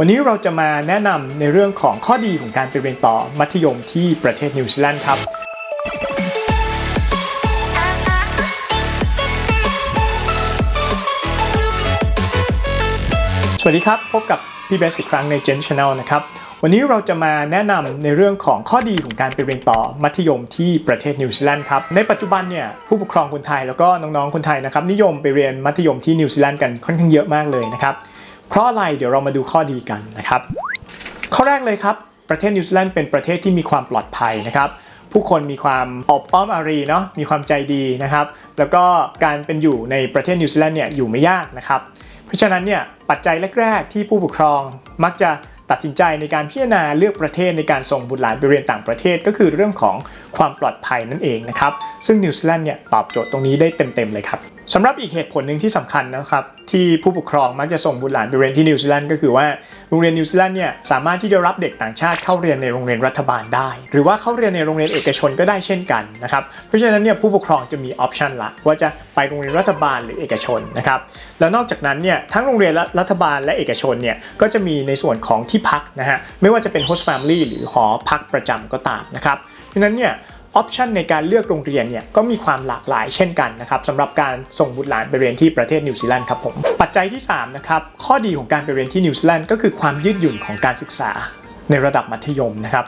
วันนี้เราจะมาแนะนำในเรื่องของข้อดีของการไปเรียนต่อมัธยมที่ประเทศนิวซีแลนด์ครับ สวัสดีครับ พบกับพี่เบสอีกครั้งใน Gen Channel นะครับ วันนี้เราจะมาแนะนำในเรื่องของข้อดีของการไปเรียนต่อมัธยมที่ประเทศนิวซีแลนด์ครับ ในปัจจุบันเนี่ยผู้ปกครองคนไทยแล้วก็น้องๆคนไทยนะครับนิยมไปเรียนมัธยมที่นิวซีแลนด์กันค่อนข้างเยอะมากเลยนะครับ เพราะอะไรเดี๋ยวเรามาดูข้อดีกันนะครับ ข้อแรกเลยครับ ประเทศนิวซีแลนด์เป็นประเทศที่มีความปลอดภัยนะครับ ผู้คนมีความอบอ้อมอารีเนาะมีความใจดีนะครับ แล้วก็การเป็นอยู่ในประเทศนิวซีแลนด์เนี่ยอยู่ไม่ยากนะครับ เพราะฉะนั้นเนี่ยปัจจัยแรก ๆ ที่ผู้ปกครองมักจะตัดสินใจในการพิจารณาเลือกประเทศในการส่งบุตรหลานไปเรียนต่างประเทศก็คือเรื่องของความปลอดภัยนั่นเองนะครับ ซึ่งนิวซีแลนด์เนี่ยตอบโจทย์ตรงนี้ได้เต็มๆเลยครับ สำหรับอีกเหตุผลหนึ่งที่สำคัญนะครับที่ผู้ปกครองมักจะส่งบุตรหลานไปเรียนที่นิวซีแลนด์ก็คือว่าโรงเรียนนิวซีแลนด์เนี่ยสามารถที่จะรับเด็กต่างชาติเข้าเรียนในโรงเรียนรัฐบาลได้ หรือว่าเข้าเรียนในโรงเรียนเอกชนก็ได้เช่นกันนะครับเพราะฉะนั้นเนี่ยผู้ปกครองจะมีออปชันละว่าจะไปโรงเรียนรัฐบาลหรือเอกชนนะครับแล้วนอกจากนั้นเนี่ยทั้งโรงเรียนรัฐบาลและเอกชนเนี่ยก็จะมีในส่วนของที่พักนะฮะไม่ว่าจะเป็น host family หรือหอพักประจำก็ตามนะครับเพราะฉะนั้นเนี่ย ออปชันในการเลือกโรงเรียนเนี่ยก็มีความหลากหลายเช่นกันนะครับสำหรับการส่งบุตรหลานไปเรียนที่ประเทศนิวซีแลนด์ครับผมปัจจัยที่3นะครับข้อดีของการไปเรียนที่นิวซีแลนด์ก็คือความยืดหยุ่นของการศึกษาในระดับมัธยมนะครับ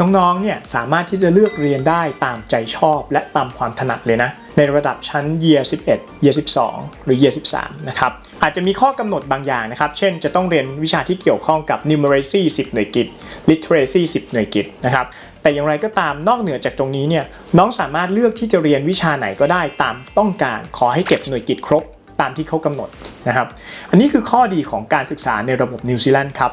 น้องๆ เนี่ยสามารถที่จะเลือกเรียนได้ตามใจชอบและตามความถนัดเลยนะในระดับชั้น Year 11 Year 12 หรือ Year 13 นะครับอาจจะมีข้อกำหนดบางอย่างนะครับ เช่นจะต้องเรียนวิชาที่เกี่ยวข้องกับ numeracy 10 หน่วยกิต literacy 10 หน่วยกิตนะครับ แต่อย่างไรก็ตามนอกเหนือจากตรงนี้เนี่ยน้องสามารถเลือกที่จะเรียนวิชาไหนก็ได้ตามต้องการขอให้เก็บหน่วยกิตครบตามที่เขากำหนดนะครับ อันนี้คือข้อดีของการศึกษาในระบบนิวซีแลนด์ครับ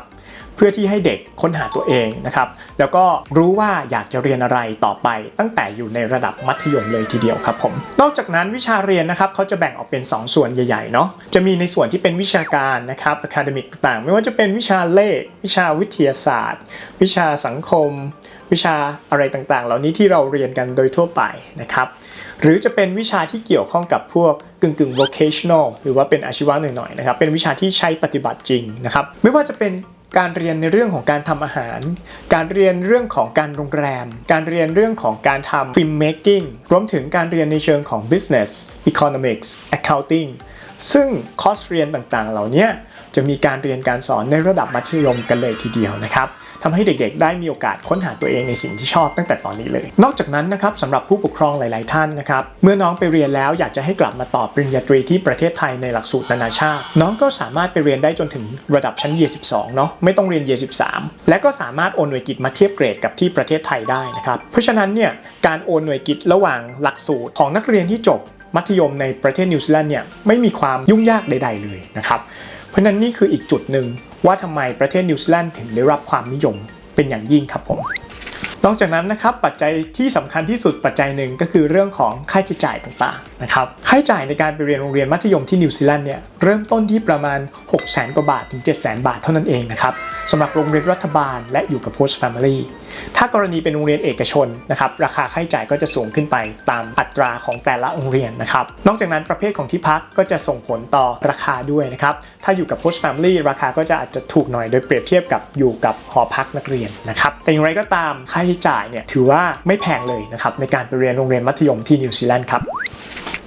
เพื่อที่ให้เด็กค้นหาตัวเองนะครับ แล้วก็รู้ว่าอยากจะเรียนอะไรต่อไป ตั้งแต่อยู่ในระดับมัธยมเลยทีเดียวครับผม นอกจากนั้นวิชาเรียนนะครับเขาจะแบ่งออกเป็น 2 ส่วนใหญ่ๆเนาะ จะมีในส่วนที่เป็นวิชาการนะครับ academic ต่างๆ ไม่ว่าจะเป็นวิชาเลข วิชาวิทยาศาสตร์ วิชาสังคม วิชาอะไรต่างๆ เหล่านี้ที่เราเรียนกันโดยทั่วไปนะครับหรือจะเป็นวิชาที่เกี่ยวข้องกับพวกกึ่งกึ่ง vocational หรือว่าเป็นอาชีวะหน่อยๆนะครับ เป็นวิชาที่ใช้ปฏิบัติจริงนะครับ ไม่ว่าจะเป็น การเรียนในเรื่องของการทำอาหาร การเรียนเรื่องของการโรงแรม การเรียนเรื่องของการทำฟิล์มเมคกิ้งรวมถึงการเรียนในเชิงของ business economics accounting ซึ่งคอร์สเรียนต่างๆ เหล่านี้จะมีการเรียนการสอนในระดับมัธยมกันเลยทีเดียวนะครับทำให้เด็กๆ ได้มีโอกาสค้นหาตัวเองในสิ่งที่ชอบตั้งแต่ตอนนี้เลย นอกจากนั้นนะครับสำหรับผู้ปกครองหลาย ๆ ท่านนะครับ เมื่อน้องไปเรียนแล้วอยากจะให้กลับมาต่อปริญญาตรีที่ประเทศไทยในหลักสูตรนานาชาติ น้องก็สามารถไปเรียนได้จนถึงระดับชั้นเย12เนาะไม่ต้องเรียนเย13และก็สามารถโอนหน่วยกิตมาเทียบเกรดกับที่ประเทศไทยได้นะครับ เพราะฉะนั้นเนี่ยการโอนหน่วยกิตระหว่างหลักสูตรของนักเรียนที่จบ มัธยมในประเทศนิวซีแลนด์เนี่ยไม่มีความยุ่งยากใด ๆ เลยนะครับ เพราะนั้นนี่คืออีกจุดหนึ่งว่าทำไมประเทศนิวซีแลนด์ถึงได้รับความนิยมเป็นอย่างยิ่งครับผมนอกจากนั้นนะครับปัจจัยที่สำคัญที่สุดปัจจัยหนึ่งก็คือเรื่องของค่าใช้จ่ายต่างๆนะครับค่าใช้จ่ายในการไปเรียนโรงเรียนมัธยมที่นิวซีแลนด์เนี่ยเริ่มต้นที่ประมาณ 6 0 0 0 0 0กว่าบาทถึง 7 0 0 0 0 0 บาทเท่านั้นเองนะครับสำหรับโรงเรียนรัฐบาลและอยู่กับ host family ถ้ากรณีเป็นโรงเรียนเอกชนนะครับราคาค่าใช้จ่ายก็จะสูงขึ้นไปตามอัตราของแต่ละโรงเรียนนะครับนอกจากนั้นประเภทของที่พักก็จะส่งผลต่อราคาด้วยนะครับถ้าอยู่กับ host family ราคาก็จะอาจจะถูกหน่อยโดยเปรียบเทียบกับอยู่กับหอพักนักเรียนนะครับแต่อย่างไรก็ตามค่าใช้จ่ายเนี่ยถือว่าไม่แพงเลยนะครับในการไปเรียนโรงเรียนมัธยมที่นิวซีแลนด์ครับ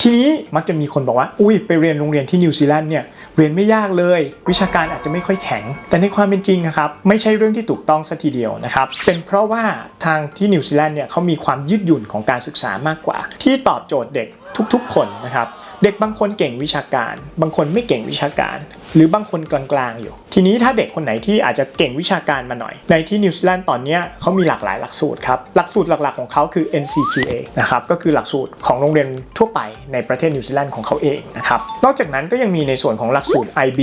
ทีนี้มักจะมีคนบอกว่า อุ้ยไปเรียนโรงเรียนที่นิวซีแลนด์เนี่ย เรียนไม่ยากเลย วิชาการอาจจะไม่ค่อยแข็ง แต่ในความเป็นจริงนะครับไม่ใช่เรื่องที่ถูกต้องสัทีเดียวนะครับเป็นเพราะว่าทางที่นิวซีแลนด์เนี่ยเขามีความยืดหยุ่นของการศึกษามากกว่า ที่ตอบโจทย์เด็กทุกๆ คนนะครับเด็กบางคนเก่งวิชาการ บางคนไม่เก่งวิชาการหรือบางคนกลางๆอยู่ ทีนี้ถ้าเด็กคนไหนที่อาจจะเก่งวิชาการมาหน่อย ในที่นิวซีแลนด์ตอนนี้เขามีหลากหลายหลักสูตรครับหลักสูตรหลักๆของเขาคือ NCQA นะครับก็คือหลักสูตรของโรงเรียนทั่วไปในประเทศนิวซีแลนด์ของเขาเองนะครับนอกจากนั้นก็ยังมีในส่วนของหลักสูตร IB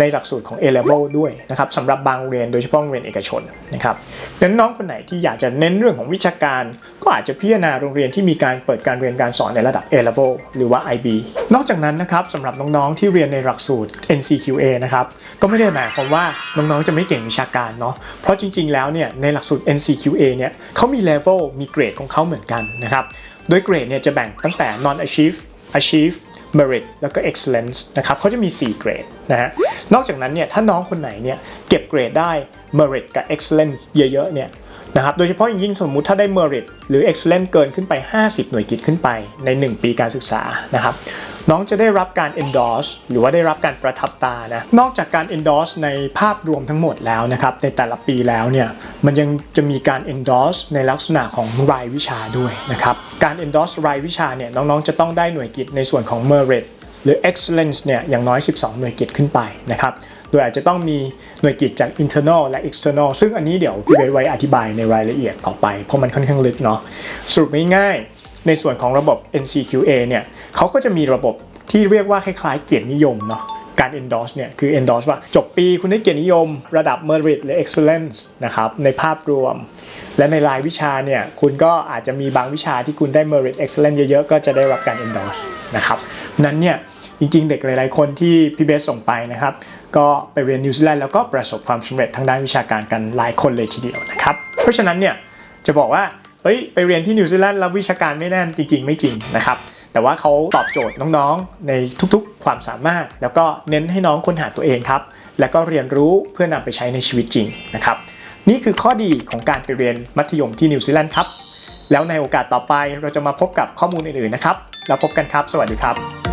ในหลักสูตรของ A level ด้วยนะครับสำหรับบางโรงเรียนโดยเฉพาะโรงเรียนเอกชนนะครับดังนั้นน้องคนไหนที่อยากจะเน้นเรื่องของวิชาการ ก็อาจจะพิจารณาโรงเรียนที่มีการเปิดการเรียนการสอนในระดับ A level หรือว่า IB นอกจากนั้นนะครับสำหรับน้องๆที่เรียนในหลักสูตร NCQA นะครับก็ไม่ได้หมายความว่าน้องๆจะไม่เก่งวิชาการเนาะเพราะจริงๆแล้วเนี่ยในหลักสูตร NCQA เนี่ยเขามี level มีเกรดของเขาเหมือนกันนะครับโดยเกรดเนี่ยจะแบ่งตั้งแต่ non achieve achieve merit แล้วก็ excellence นะครับเขาจะมี 4 เกรดนะฮะนอกจากนั้นเนี่ยถ้าน้องคนไหนเนี่ยเก็บเกรดได้ merit กับ excellence เยอะๆเนี่ยนะครับโดยเฉพาะอย่างยิ่งสมมุติถ้าได้ merit หรือ excellence เกินขึ้นไป 50 หน่วยกิตขึ้นไปใน 1 ปีการศึกษานะครับ น้องจะได้รับการ endorse หรือว่าได้รับการประทับตานะ นอกจากการ endorse ในภาพรวมทั้งหมดแล้วนะครับ ในแต่ละปีแล้วเนี่ย มันยังจะมีการ endorse ในลักษณะของรายวิชาด้วยนะครับ การ endorse รายวิชาเนี่ย น้องๆ จะต้องได้หน่วยกิตในส่วนของ merit หรือ excellence เนี่ย อย่างน้อย 12 หน่วยกิตขึ้นไปนะครับ โดยอาจจะต้องมีหน่วยกิตจาก internal และ external ซึ่งอันนี้เดี๋ยวพี่เบสไว้อธิบายในรายละเอียดต่อไป เพราะมันค่อนข้างลึกเนาะ สรุปง่ายๆ ในส่วนของระบบ NCQA เนี่ยเขาก็จะมีระบบที่เรียกว่าคล้ายๆเกียรตินิยมเนาะการ endorse เนี่ยคือ endorse ว่าจบปีคุณได้เกียรตินิยม ระดับ merit หรือ excellence นะครับในภาพรวม และในรายวิชาเนี่ยคุณก็อาจจะมีบางวิชาที่คุณได้ merit excellence เยอะๆ ก็จะได้รับการ endorse นะครับนั้นเนี่ยจริงๆ เด็กหลายๆ คนที่พี่เบสส่งไปนะครับ ก็ไปเรียนนิวซีแลนด์แล้วก็ประสบความสำเร็จทางด้านวิชาการกันหลายคนเลยทีเดียวนะครับ เพราะฉะนั้นเนี่ยจะบอกว่า เฮ้ยไปเรียนที่นิวซีแลนด์แล้ววิชาการไม่แน่นจริง ๆ ไม่จริงนะครับแต่ว่าเขาตอบโจทย์น้องๆ ในทุกๆ ความสามารถ แล้วก็เน้นให้น้องค้นหาตัวเองครับ แล้วก็เรียนรู้เพื่อนำไปใช้ในชีวิตจริงนะครับ นี่คือข้อดีของการไปเรียนมัธยมที่นิวซีแลนด์ครับ แล้วในโอกาสต่อไปเราจะมาพบกับข้อมูลอื่นๆนะครับ แล้วพบกันครับ สวัสดีครับ